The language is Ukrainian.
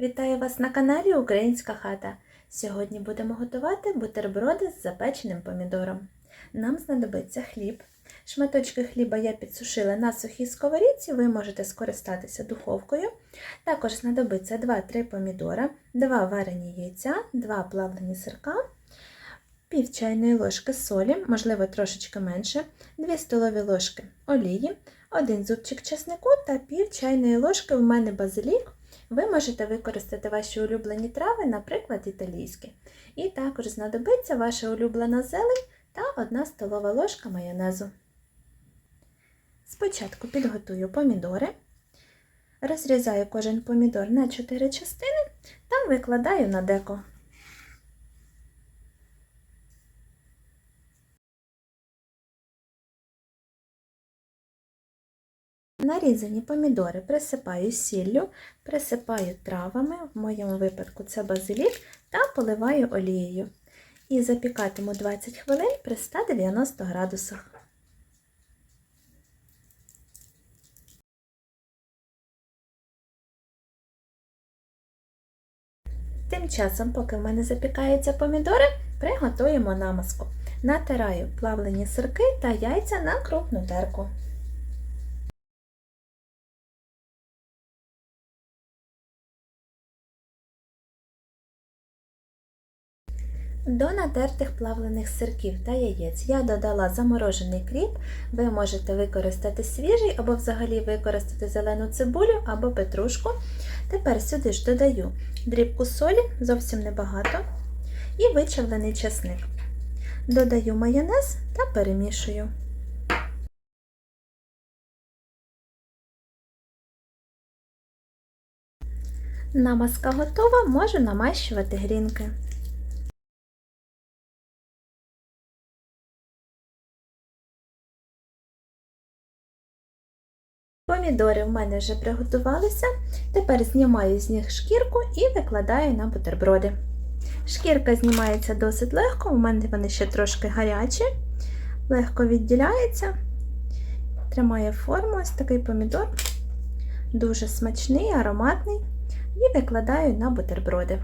Вітаю вас на каналі Українська хата. Сьогодні будемо готувати бутерброди з запеченим помідором. Нам знадобиться хліб. Шматочки хліба я підсушила на сухій сковорідці, ви можете скористатися духовкою. Також знадобиться 2-3 помідора, 2 варені яйця, 2 плавлені сирка, пів чайної ложки солі, можливо трошечки менше, 2 столові ложки олії, 1 зубчик чеснику та пів чайної ложки в мене базилік. Ви можете використати ваші улюблені трави, наприклад, італійські. І також знадобиться ваша улюблена зелень та 1 столова ложка майонезу. Спочатку підготую помідори, розрізаю кожен помідор на 4 частини та викладаю на деко. Нарізані помідори присипаю сіллю, присипаю травами, в моєму випадку це базилік, та поливаю олією. І запікатиму 20 хвилин при 190 градусах. Тим часом, поки в мене запікаються помідори, приготуємо намазку. Натираю плавлені сирки та яйця на крупну терку. До натертих плавлених сирків та яєць я додала заморожений кріп. Ви можете використати свіжий або взагалі використати зелену цибулю або петрушку. Тепер сюди ж додаю дрібку солі, зовсім небагато, і вичавлений чесник. Додаю майонез та перемішую. Намазка готова, можу намащувати грінки. Помідори в мене вже приготувалися. Тепер знімаю з них шкірку і викладаю на бутерброди. Шкірка знімається досить легко, у мене вони ще трошки гарячі, легко відділяється. Тримає форму ось такий помідор, дуже смачний, ароматний, і викладаю на бутерброди.